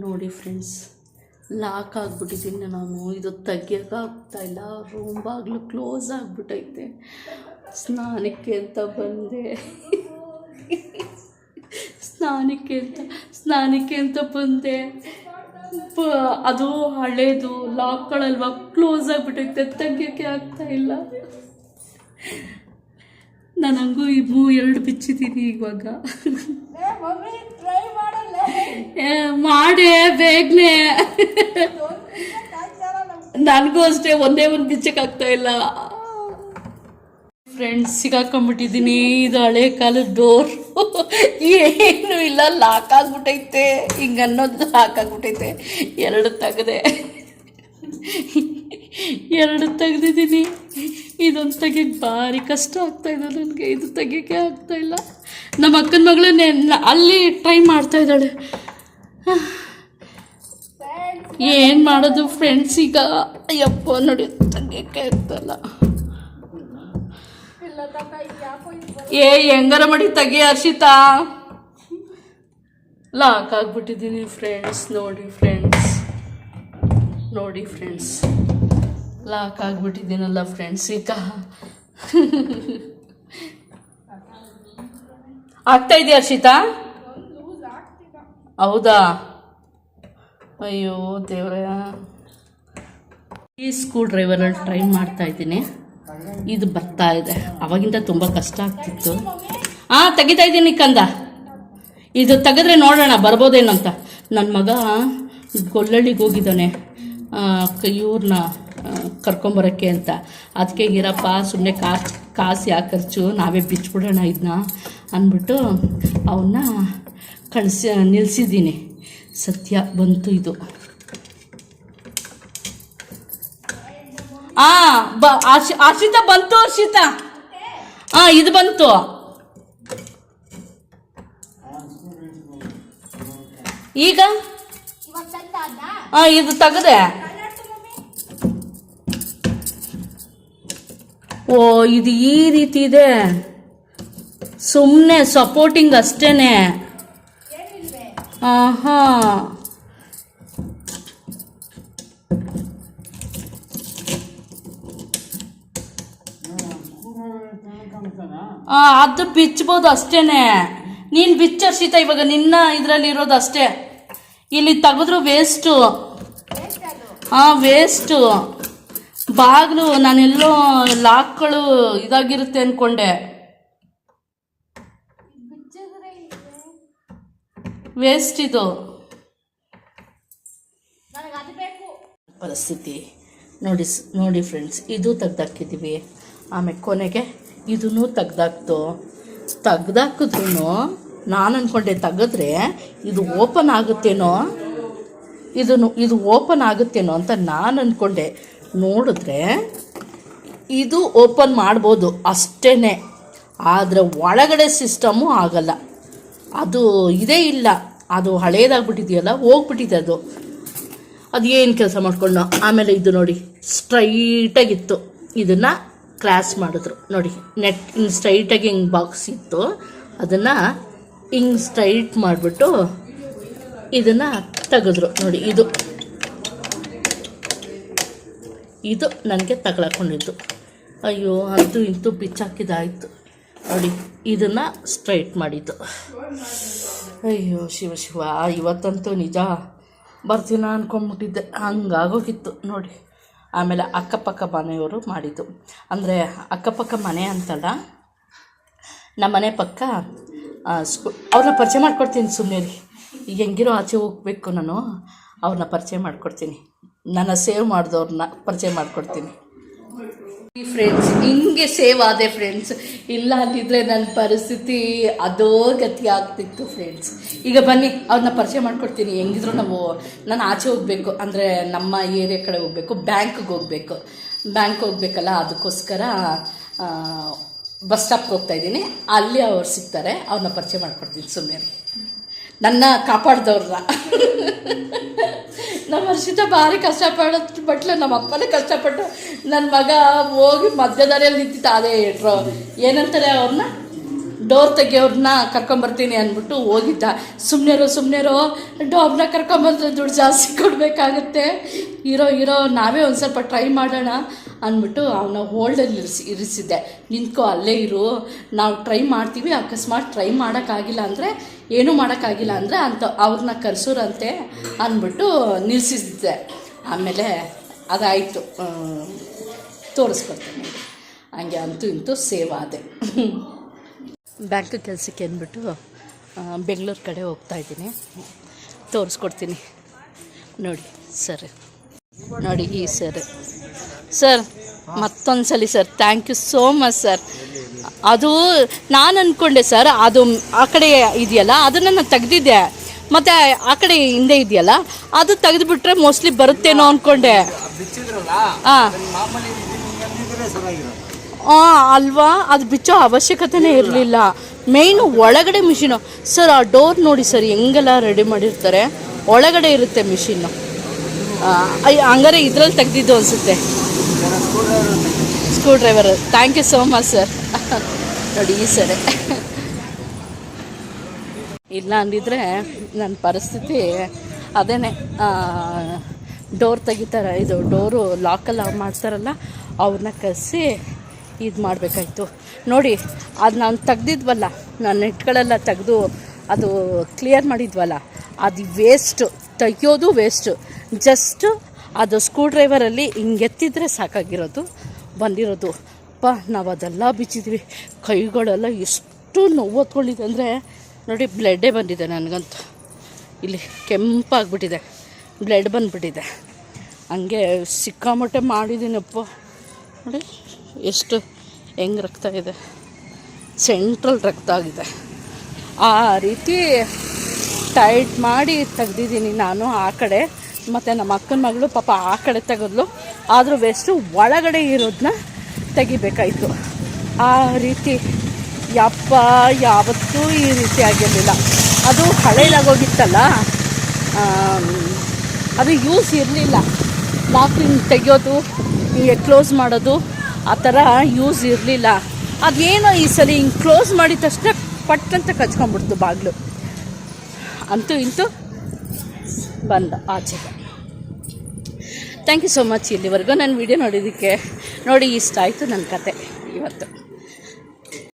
ನೋಡಿ friends, lock ಆಗಿಬಿಟ್ಟಿದ್ದೀನಿ ನಾನು. ಇದು ತೆಗಿಯೋಕ್ಕಾಗ್ತಾ ಇಲ್ಲ ರೂಮ್ ಬಾಗಿಲು ಕ್ಲೋಸ್ ಆಗಿಬಿಟ್ಟೈತೆ ಸ್ನಾನಕ್ಕೆ ಅಂತ ಬಂದೆ. ಸ್ನಾನಕ್ಕೆ ಅಂತ ಸ್ನಾನಕ್ಕೆ ಅಂತ ಬಂದೆ. ಅದು ಹಳೇದು, ಲಾಕ್ಗಳಲ್ವ ಕ್ಲೋಸ್ ಆಗಿಬಿಟ್ಟೈತೆ ತೆಗಿಯೋಕ್ಕೆ ಆಗ್ತಾ ಇಲ್ಲ. ನಾನು ಹಂಗೂ ಇವು ಎರಡು ಬಿಚ್ಚಿದ್ದೀನಿ ಇವಾಗ. ಮಾಡೇ ಬೇಗನೆ. ನನಗೂ ಅಷ್ಟೇ, ಒಂದೇ ಒಂದು ಬಿಚ್ಚಕ್ಕಾಗ್ತಾ ಇಲ್ಲ. ಫ್ರೆಂಡ್ಸ್ ಸಿಗಾಕೊಂಡ್ಬಿಟ್ಟಿದ್ದೀನಿ ಇದು ಹಳೆ ಕಾಲದ ಡೋರ್. ಏನು ಇಲ್ಲ ಲಾಕ್ ಆಗ್ಬಿಟ್ಟೈತೆ. ಹಿಂಗೆ ಅನ್ನೋದು ಲಾಕ್ ಆಗ್ಬಿಟ್ಟೈತೆ. ಎರಡು ತೆಗೆದೆ. ಎರಡು ತೆಗ್ದಿದ್ದೀನಿ. ಇದೊಂದು ತೆಗಿಯಕ್ಕೆ ಭಾರಿ ಕಷ್ಟ ಆಗ್ತಾ ಇದೆ ನನಗೆ. ಇದು ತೆಗಿಯೋಕ್ಕೆ ಆಗ್ತಾ ಇಲ್ಲ. ನಮ್ಮ ಅಕ್ಕನ ಮಗಳನ್ನೇ ಅಲ್ಲಿ ಟ್ರೈ ಮಾಡ್ತಾ ಇದ್ದಾಳೆ. ಏನು ಮಾಡೋದು ಫ್ರೆಂಡ್ಸ್ ಈಗ? ಅಯ್ಯಪ್ಪ, ನೋಡಿ, ತಂಗಿ ಆಗ್ತಲ್ಲ ಏ, ಹೆಂಗಾರ ಮಾಡಿ ತೆಗಿ ಹರ್ಷಿತಾ? ಲಾಕ್ ಆಗ್ಬಿಟ್ಟಿದ್ದೀನಿ ಫ್ರೆಂಡ್ಸ್ ನೋಡಿ ಫ್ರೆಂಡ್ಸ್ ನೋಡಿ ಫ್ರೆಂಡ್ಸ್ ಲಾಕ್ ಆಗ್ಬಿಟ್ಟಿದ್ದೀನಲ್ಲ ಫ್ರೆಂಡ್ಸ್ ಈಗ. ಆಗ್ತಾ ಇದೆಯಾ ಹರ್ಷಿತಾ? ಹೌದಾ? ಅಯ್ಯೋ ದೇವ್ರ. ಈ ಸ್ಕ್ರೂ ಡ್ರೈವರಲ್ಲಿ ಟ್ರೈ ಮಾಡ್ತಾ ಇದ್ದೀನಿ. ಇದು ಬರ್ತಾ ಇದೆ. ಅವಾಗಿಂದ ತುಂಬ ಕಷ್ಟ ಆಗ್ತಿತ್ತು. ಹಾಂ ತೆಗಿತಾ ಇದ್ದೀನಿ ಕಂದ. ಇದು ತೆಗೆದ್ರೆ ನೋಡೋಣ ಬರ್ಬೋದೇನೋ ಅಂತ ನನ್ನ ಮಗ ಗೊಲ್ಲಳ್ಳಿಗೆ ಹೋಗಿದ್ದಾನೆ. ಇವ್ರನ್ನ ಕರ್ಕೊಂಬರೋಕ್ಕೆ ಅಂತ. ಅದಕ್ಕೆ ಇರಪ್ಪ ಸುಮ್ಮನೆ ಕಾಸು ಕಾಸು ಯಾಕೆ ಖರ್ಚು ನಾವೇ ಬಿಚ್ಚಿಬಿಡೋಣ ಇದನ್ನ ಅಂದ್ಬಿಟ್ಟು ಅವನ್ನ ಕಳಿಸಿ ನಿಲ್ಲಿಸಿದ್ದೀನಿ ಸತ್ಯ ಬಂತು ಇದು. ಆ, ಬ, ಆಶಿ ಬಂತು ಹರ್ಷಿತಾ ಆ, ಇದು ಬಂತು. ಈಗ? ಹಾಂ ಇದು ತೆಗದೆ. ಓ, ಇದು ಈ ರೀತಿ ಇದೆ. ಸುಮ್ಮನೆ ಸಪೋರ್ಟಿಂಗ್ ಅಷ್ಟೇನೆ. ಆಹಾ. ಅದು ಬಿಚ್ಬೋದು ಅಷ್ಟೇನೆ. ನೀನು ಬಿಚ್ಚರ್ಸಿತ ಇವಾಗ, ನಿನ್ನ ಇದರಲ್ಲಿ ಇರೋದು ಅಷ್ಟೇ. ಇಲ್ಲಿ ತೆಗೆದ್ರು ವೇಸ್ಟು ಹಾಂ ವೇಸ್ಟು ಬಾಗಿಲು ನಾನೆಲ್ಲೋ ಲಾಕ್ಗಳು ಇದಾಗಿರುತ್ತೆ ಅಂದ್ಕೊಂಡೆ ವೇಸ್ಟ್ ಇದು. ಪರಿಸ್ಥಿತಿ. ನೋಡಿ ನೋಡಿ ಫ್ರೆಂಡ್ಸ್ ಇದು ತೆಗ್ದಾಕಿದ್ದೀವಿ ಆಮೇಲೆ ಕೊನೆಗೆ ಇದನ್ನು ತೆಗ್ದಾಕ್ತು ತೆಗ್ದಾಕಿದ್ರು ನಾನು ಅಂದ್ಕೊಂಡೆ ತೆಗೆದ್ರೆ ಇದು ಓಪನ್ ಆಗುತ್ತೇನೋ? ಇದನ್ನು, ಇದು ಓಪನ್ ಆಗುತ್ತೇನೋ ಅಂತ ನಾನು ಅಂದ್ಕೊಂಡೆ ನೋಡಿದ್ರೆ ಇದು ಓಪನ್ ಮಾಡ್ಬೋದು ಅಷ್ಟೇ ಆದರೆ ಒಳಗಡೆ ಸಿಸ್ಟಮು ಆಗಲ್ಲ. ಅದು ಇದೇ ಇಲ್ಲ. ಅದು ಹಳೇದಾಗ್ಬಿಟ್ಟಿದೆಯಲ್ಲ, ಹೋಗ್ಬಿಟ್ಟಿದೆ ಅದು. ಅದು ಏನು ಕೆಲಸ ಮಾಡ್ಕೊಂಡು? ಆಮೇಲೆ ಇದು ನೋಡಿ, ಸ್ಟ್ರೈಟಾಗಿತ್ತು. ಇದನ್ನು ಕ್ಲಾಸ್ ಮಾಡಿದ್ರು. ನೋಡಿ ನೆಟ್ ಹಿಂಗೆ ಸ್ಟ್ರೈಟಾಗಿ ಹಿಂಗೆ ಬಾಕ್ಸ್ ಇತ್ತು. ಅದನ್ನು ಹಿಂಗೆ ಸ್ಟ್ರೈಟ್ ಮಾಡಿಬಿಟ್ಟು ಇದನ್ನು ತೆಗೆದ್ರು. ನೋಡಿ, ಇದು. ಇದು ನನಗೆ ತಗೊಳಕೊಂಡಿದ್ದು ಅಯ್ಯೋ ಅಂತೂ ಇಂತೂ ಬಿಚ್ಚಾಕಿದಾಯಿತು ನೋಡಿ. ಇದನ್ನು ಸ್ಟ್ರೈಟ್ ಮಾಡಿದ್ದು. ಅಯ್ಯೋ, ಶಿವ ಶಿವ ಇವತ್ತಂತೂ ನಿಜ. ಬರ್ತೀನ ಅಂದ್ಕೊಂಬಿಟ್ಟಿದ್ದೆ ಹಂಗಾಗೋಗಿತ್ತು ನೋಡಿ. ಆಮೇಲೆ ಅಕ್ಕಪಕ್ಕ ಮನೆಯವರು ಮಾಡಿದ್ದು. ಅಂದರೆ ಅಕ್ಕಪಕ್ಕ ಮನೆ ಅಂತಲ್ಲ ನಮ್ಮನೆ ಪಕ್ಕ ಸ್ಕೂ, ಅವ್ರನ್ನ ಪರಿಚಯ ಮಾಡ್ಕೊಡ್ತೀನಿ ಸುಮ್ಮನೆ ರೀ ಈಗ ಹೆಂಗಿರೋ ಆಚೆ ಹೋಗ್ಬೇಕು ನಾನು, ಅವ್ರನ್ನ ಪರಿಚಯ ಮಾಡ್ಕೊಡ್ತೀನಿ. ನನ್ನ ಸೇವ್ ಮಾಡಿದವ್ರನ್ನ ಪರಿಚಯ ಮಾಡ್ಕೊಡ್ತೀನಿ. ಫ್ರೆಂಡ್ಸ್ ಹಿಂಗೆ ಸೇವ್ ಆದೆ ಫ್ರೆಂಡ್ಸ್ ಇಲ್ಲ ಅಂದಿದ್ರೆ ನನ್ನ ಪರಿಸ್ಥಿತಿ ಅದೋ ಗತಿ ಆಗ್ತಿತ್ತು ಫ್ರೆಂಡ್ಸ್ ಈಗ ಬನ್ನಿ ಅವ್ರನ್ನ ಪರಿಚಯ ಮಾಡ್ಕೊಡ್ತೀನಿ. ಹೆಂಗಿದ್ರು ನಾವು ನಾನು ಆಚೆ ಹೋಗಬೇಕು, ಅಂದರೆ ನಮ್ಮ ಏರಿಯಾ ಕಡೆ ಹೋಗಬೇಕು ಬ್ಯಾಂಕ್ಗೆ ಹೋಗಬೇಕು. ಬ್ಯಾಂಕ್ ಹೋಗ್ಬೇಕಲ್ಲ, ಅದಕ್ಕೋಸ್ಕರ ಬಸ್ ಸ್ಟಾಪ್ಗೆ ಹೋಗ್ತಾ ಇದ್ದೀನಿ. ಅಲ್ಲಿ ಅವ್ರು ಸಿಗ್ತಾರೆ ಅವ್ರನ್ನ ಪರಿಚಯ ಮಾಡ್ಕೊಡ್ತೀನಿ. ಸುಮ್ಮನೆ ನನ್ನ ಕಾಪಾಡ್ದವ್ರನ್ನ ನಮ್ಮ ಹರ್ಷಿತ ಭಾರಿ ಕಷ್ಟಪಡೋದು ಬಟ್ಲು ನಮ್ಮ ಅಪ್ಪನೇ ಕಷ್ಟಪಟ್ಟು ನನ್ನ ಮಗ ಹೋಗಿ ಮಧ್ಯದಾರಿಯಲ್ಲಿ ನಿಂತಿತ್ತು ಅದೇ ಇಟ್ರು ಏನಂತಾರೆ ಅವ್ರನ್ನ? ಡೋರ್ ತೆಗಿಯೋರ್ನ ಕರ್ಕೊಂಬರ್ತೀನಿ ಅಂದ್ಬಿಟ್ಟು ಹೋಗಿದ್ದ. ಸುಮ್ಮನೆರೋ ಸುಮ್ಮನೆರೋ ಡೋರ್ನ ಕರ್ಕೊಂಬಂದ್ರೆ ದುಡ್ಡು ಜಾಸ್ತಿ ಕೊಡಬೇಕಾಗತ್ತೆ. ಇರೋ ಇರೋ, ನಾವೇ ಒಂದು ಸ್ವಲ್ಪ ಟ್ರೈ ಮಾಡೋಣ ಅಂದ್ಬಿಟ್ಟು ಅವನ ಹೋಲ್ಡಲ್ಲಿ ಇರಿಸಿ ಇರಿಸಿದ್ದೆ. ನಿಂತ್ಕೋ, ಅಲ್ಲೇ ಇರು. ನಾವು ಟ್ರೈ ಮಾಡ್ತೀವಿ, ಅಕಸ್ಮಾತ್ ಟ್ರೈ ಮಾಡೋಕ್ಕಾಗಿಲ್ಲ ಅಂದರೆ ಏನೂ ಮಾಡೋಕ್ಕಾಗಿಲ್ಲ ಅಂದರೆ ಅಂತ ಅವ್ರನ್ನ ಕರೆಸೋರಂತೆ ಅಂದ್ಬಿಟ್ಟು ನಿಲ್ಲಿಸಿದ್ದೆ ಆಮೇಲೆ ಅದಾಯಿತು. ತೋರಿಸ್ಕೊಡ್ತೀನಿ. ಹಂಗೆ ಅಂತೂ ಇಂತೂ ಸೇವ್ ಆದೆ. ಬ್ಯಾಂಕ್ ಕೆಲಸಕ್ಕೆ ಅಂದ್ಬಿಟ್ಟು ಬೆಂಗಳೂರು ಕಡೆ ಹೋಗ್ತಾ ಇದ್ದೀನಿ. ತೋರಿಸ್ಕೊಡ್ತೀನಿ. ನೋಡಿ, ಸರ್. ನೋಡಿ ಈ ಸರ್. ಸರ್ ಮತ್ತೊಂದು ಸಲ sir. Thank you so much sir. ಅದು ನಾನು ಅಂದ್ಕೊಂಡೆ ಸರ್ ಅದು ಆ ಕಡೆ ಇದೆಯಲ್ಲ ಅದನ್ನು ನಾನು ತೆಗೆದಿದ್ದೆ. ಮತ್ತು ಆ ಕಡೆ ಹಿಂದೆ ಇದೆಯಲ್ಲ ಅದು ತೆಗೆದುಬಿಟ್ರೆ ಮೋಸ್ಟ್ಲಿ ಬರುತ್ತೇನೋ ಅಂದ್ಕೊಂಡೆ ಹಾಂ. ಅಲ್ವಾ? ಅದು ಬಿಚ್ಚೋ ಅವಶ್ಯಕತೆನೇ ಇರಲಿಲ್ಲ. ಮೇಯ್ನು ಒಳಗಡೆ ಮಿಷಿನು ಸರ್ ಆ ಡೋರ್ ನೋಡಿ ಸರ್ ಹೆಂಗೆಲ್ಲ ರೆಡಿ ಮಾಡಿರ್ತಾರೆ? ಒಳಗಡೆ ಇರುತ್ತೆ ಮಿಷಿನ್ನು ಹಂಗಾರೆ ಇದ್ರಲ್ಲಿ ತೆಗೆದಿದ್ದು ಅನಿಸುತ್ತೆ. Screwdriver thank you so much sir ನೋಡಿ, ಈ ಸರಿ. ಇಲ್ಲ ಅಂದಿದ್ರೆ ನನ್ನ ಪರಿಸ್ಥಿತಿ ಅದೇನೆ. ಡೋರ್ ತೆಗಿತಾರೆ, ಇದು ಡೋರು ಲಾಕಲ್ಲಿ ಮಾಡ್ತಾರಲ್ಲ ಅವ್ರನ್ನ ಕಸಿ ಇದು ಮಾಡಬೇಕಾಯ್ತು. ನೋಡಿ, ಅದು ನಾನು ತೆಗ್ದಿದ್ವಲ್ಲ, ನಾನು ನೆಟ್ಗಳೆಲ್ಲ ತೆಗೆದು ಅದು ಕ್ಲಿಯರ್ ಮಾಡಿದ್ವಲ್ಲ, ಅದು ವೇಸ್ಟು ತೆಗಿಯೋದು ವೇಸ್ಟು ಜಸ್ಟು ಅದು ಸ್ಕ್ರೂ ಡ್ರೈವರಲ್ಲಿ ಹಿಂಗೆತ್ತಿದ್ರೆ ಸಾಕಾಗಿರೋದು, ಬಂದಿರೋದು. ಅಪ್ಪ ನಾವು ಅದೆಲ್ಲ ಬಿಚ್ಚಿದ್ವಿ. ಕೈಗಳೆಲ್ಲ ಎಷ್ಟು ನೋವು ಹೊತ್ಕೊಂಡಿದೆ ಅಂದರೆ ನೋಡಿ ಬ್ಲಡ್ಡೇ ಬಂದಿದೆ ನನಗಂತೂ. ಇಲ್ಲಿ ಕೆಂಪಾಗ್ಬಿಟ್ಟಿದೆ. ಬ್ಲಡ್ ಬಂದುಬಿಟ್ಟಿದೆ. ಹಂಗೆ ಸಿಕ್ಕಾಮಟ್ಟೆ ಮಾಡಿದ್ದೀನಪ್ಪ. ನೋಡಿ, ಎಷ್ಟು ಹೆಂಗೆ ರಕ್ತ ಇದೆ. ಸೆಂಟ್ರಲ್ ರಕ್ತ ಆಗಿದೆ. ಆ ರೀತಿ ಟೈಟ್ ಮಾಡಿ ತೆಗ್ದಿದ್ದೀನಿ ನಾನು ಆ ಕಡೆ. ಮತ್ತು ನಮ್ಮ ಅಕ್ಕನ ಮಗಳು ಪಾಪ ಆ ಕಡೆ ತೆಗೆದ್ಲು. ಆದರೂ ವೇಸ್ಟು ಒಳಗಡೆ ಇರೋದನ್ನ ತೆಗಿಬೇಕಾಯಿತು. ಆ ರೀತಿ ಯಪ್ಪ, ಯಾವತ್ತೂ ಈ ರೀತಿ ಆಗಿರಲಿಲ್ಲ. ಅದು ಹಳೇದಾಗೋಗಿತ್ತಲ್ಲ ಅದು ಯೂಸ್ ಇರಲಿಲ್ಲ. ಲಾಕಿಂಗ್ ತೆಗೆಯೋದು ಕ್ಲೋಸ್ ಮಾಡೋದು, ಆ ಥರ ಯೂಸ್ ಇರಲಿಲ್ಲ. ಅದೇನೋ ಈ ಸಲ ಹಿಂಗೆ ಕ್ಲೋಸ್ ಮಾಡಿದ ತಕ್ಷಣ ಪಟ್ಟಂತ ಕಚ್ಕೊಂಡ್ಬಿಡ್ತು ಬಾಗಿಲು. ಅಂತೂ ಇಂತೂ ಬಂದ ಆಚೆಗೆ ಥ್ಯಾಂಕ್ ಯು ಸೋ ಮಚ್ ಇಲ್ಲಿವರೆಗೂ. ನಾನು ವಿಡಿಯೋ ನೋಡಿದ್ದಕ್ಕೆ ನೋಡಿ ಇಷ್ಟ ಆಯಿತು ನನ್ನ ಕತೆ ಇವತ್ತು.